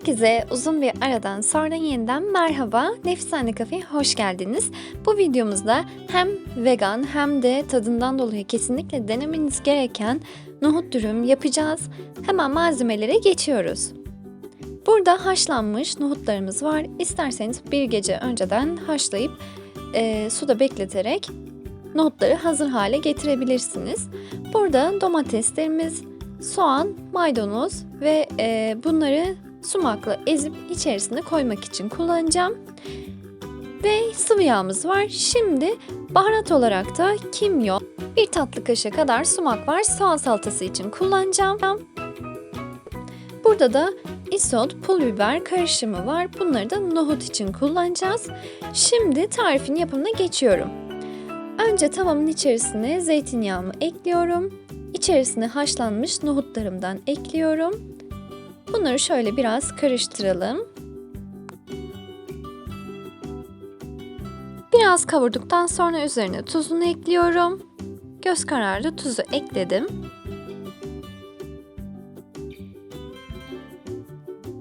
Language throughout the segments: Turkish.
Herkese uzun bir aradan sonra yeniden merhaba. Nefisane Kafe'ye hoş geldiniz. Bu videomuzda hem vegan hem de tadından dolayı kesinlikle denemeniz gereken nohut dürüm yapacağız. Hemen malzemelere geçiyoruz. Burada haşlanmış nohutlarımız var. İsterseniz bir gece önceden haşlayıp e, suda bekleterek nohutları hazır hale getirebilirsiniz. Burada domateslerimiz, soğan, maydanoz ve e, bunları sumakla ezip içerisine koymak için kullanacağım. Ve sıvı yağımız var. Şimdi baharat olarak da kimyon, bir tatlı kaşığı kadar sumak var. Soğan salatası için kullanacağım. Burada da isot, pul biber karışımı var. Bunları da nohut için kullanacağız. Şimdi tarifin yapımına geçiyorum. Önce tavamın içerisine zeytinyağımı ekliyorum. İçerisine haşlanmış nohutlarımdan ekliyorum. Bunları şöyle biraz karıştıralım. Biraz kavurduktan sonra üzerine tuzunu ekliyorum. Göz kararı tuzu ekledim.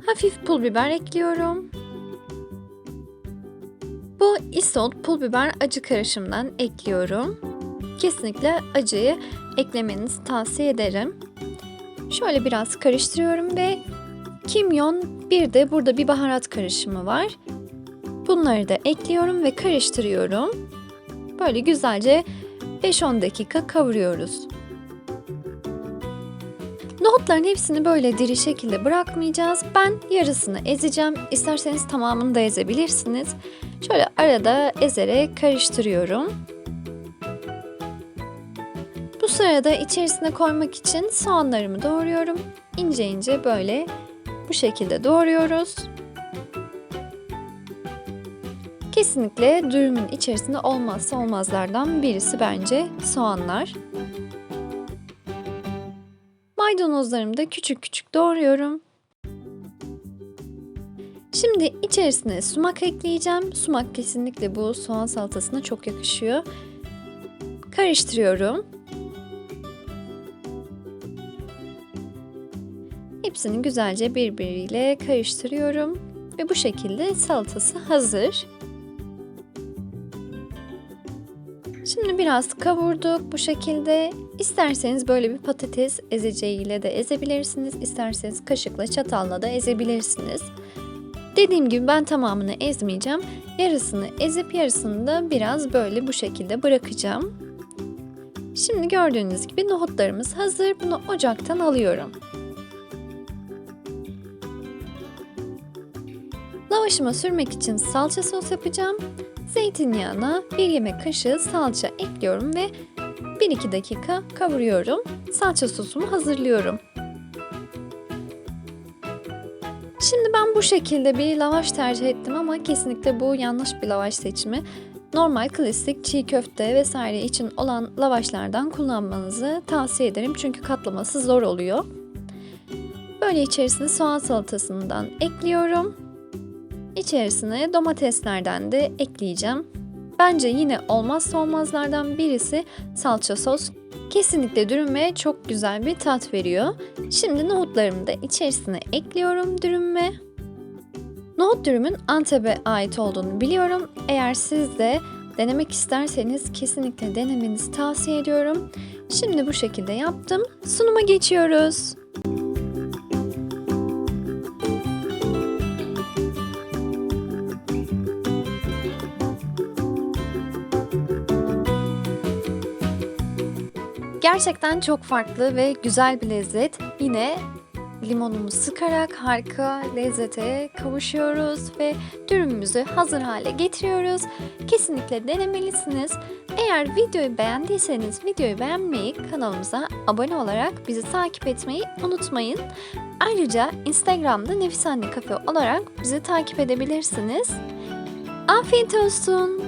Hafif pul biber ekliyorum. Bu isot pul biber acı karışımdan ekliyorum. Kesinlikle acıyı eklemenizi tavsiye ederim. Şöyle biraz karıştırıyorum ve kimyon bir de burada bir baharat karışımı var. Bunları da ekliyorum ve karıştırıyorum. Böyle güzelce 5-10 dakika kavuruyoruz. Nohutların hepsini böyle diri şekilde bırakmayacağız. Ben yarısını ezeceğim. İsterseniz tamamını da ezebilirsiniz. Şöyle arada ezerek karıştırıyorum. Bu sırada içerisine koymak için soğanlarımı doğruyorum. İnce ince böyle bu şekilde doğruyoruz. Kesinlikle dürümün içerisinde olmazsa olmazlardan birisi bence soğanlar. Maydanozlarımı da küçük küçük doğruyorum. Şimdi içerisine sumak ekleyeceğim. Sumak kesinlikle bu soğan salatasına çok yakışıyor. Karıştırıyorum. Hepsini güzelce birbiriyle karıştırıyorum ve bu şekilde salatası hazır. Şimdi biraz kavurduk bu şekilde. İsterseniz böyle bir patates ezeceğiyle de ezebilirsiniz. İsterseniz kaşıkla çatalla da ezebilirsiniz. Dediğim gibi ben tamamını ezmeyeceğim. Yarısını ezip yarısını da biraz böyle bu şekilde bırakacağım. Şimdi gördüğünüz gibi nohutlarımız hazır. Bunu ocaktan alıyorum. Lavaşıma sürmek için salça sos yapacağım. Zeytinyağına 1 yemek kaşığı salça ekliyorum ve 1-2 dakika kavuruyorum. Salça sosumu hazırlıyorum. Şimdi ben bu şekilde bir lavaş tercih ettim ama kesinlikle bu yanlış bir lavaş seçimi. Normal klasik çiğ köfte vesaire için olan lavaşlardan kullanmanızı tavsiye ederim çünkü katlaması zor oluyor. Böyle içerisine soğan salatasından ekliyorum. İçerisine domateslerden de ekleyeceğim. Bence yine olmazsa olmazlardan birisi salça sos. Kesinlikle dürüme çok güzel bir tat veriyor. Şimdi nohutlarımı da içerisine ekliyorum dürümme. Nohut dürümün Antep'e ait olduğunu biliyorum. Eğer siz de denemek isterseniz kesinlikle denemenizi tavsiye ediyorum. Şimdi bu şekilde yaptım. Sunuma geçiyoruz. Gerçekten çok farklı ve güzel bir lezzet. Yine limonumu sıkarak harika lezzete kavuşuyoruz ve dürümümüzü hazır hale getiriyoruz. Kesinlikle denemelisiniz. Eğer videoyu beğendiyseniz videoyu beğenmeyi, kanalımıza abone olarak bizi takip etmeyi unutmayın. Ayrıca Instagram'da Nefis Anne Kafe olarak bizi takip edebilirsiniz. Afiyet olsun.